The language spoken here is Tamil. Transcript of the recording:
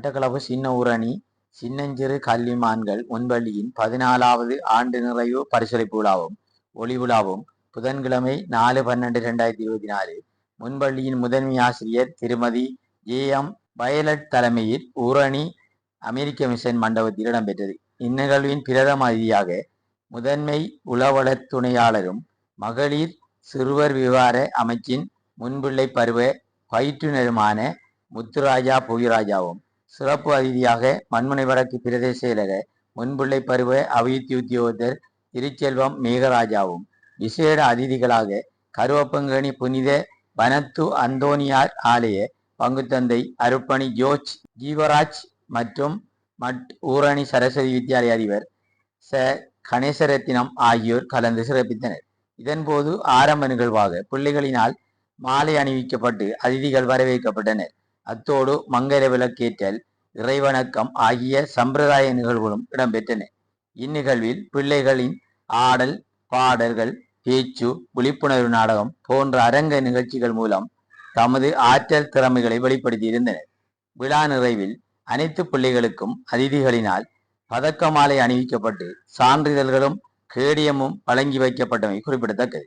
மட்டக்களப்பு சின்ன ஊரணி சின்னஞ்சிறு கல்விமான்கள் முன்பள்ளியின் பதினாலாவது ஆண்டு நிறைவு பரிசளிப்பு விழாவும் ஒளி விழாவும் புதன்கிழமை நாலு பன்னெண்டு ரெண்டாயிரத்தி இருபத்தி நாலு. முன்பள்ளியின் முதன்மை ஆசிரியர் திருமதி ஏ. எம். வயலட் தலைமையில் ஊரணி அமெரிக்க மிஷன் மண்டபத்தில் இடம்பெற்றது. இந்நிகழ்வின் பிரதம அதிதியாக முதன்மை உளவளத் துணையாளரும் மகளிர் சிறுவர் விவகார அமைச்சின் முன்பிள்ளை பருவ பயிற்றுனருமான முத்துராஜா புவிராஜாவும் சிறப்பு அதிதியாக மண்முனை வடக்கு பிரதேச செயலக முன்பிள்ளை பருவ அபிவிருத்தி உத்தியோகத்தர் திருச்செல்வம் மேகராஜாவும் விசேட அதிதிகளாக கருவப்பங்கனி புனித வனத்து அந்தோனியார் ஆலய பங்குத்தந்தை அருப்பணி ஜோர்ஜ் ஜீவராஜ் மற்றும் மட் ஊரணி சரஸ்வதி வித்யாலய அதிபர் ச. கணேசரத்தினம் ஆகியோர் கலந்து சிறப்பித்தனர். இதன்போது ஆரம்ப நிகழ்வாக பிள்ளைகளினால் மாலை அணிவிக்கப்பட்டு அதிதிகள் வரவேற்கப்பட்டனர். அத்தோடு மங்கல விளக்கேற்றல் இறைவணக்கம் ஆகிய சம்பிரதாய நிகழ்வுகளும் இடம்பெற்றன. இந்நிகழ்வில் பிள்ளைகளின் ஆடல் பாடல்கள் பேச்சு விழிப்புணர்வு நாடகம் போன்ற அரங்க நிகழ்ச்சிகள் மூலம் தமது ஆற்றல் திறமைகளை வெளிப்படுத்தியிருந்தனர் விழா நிறைவில் அனைத்து பிள்ளைகளுக்கும் அதிதிகளினால் பதக்க மாலை அணிவிக்கப்பட்டு சான்றிதழ்களும் கேடியமும் வழங்கி வைக்கப்பட்டமை குறிப்பிடத்தக்கது.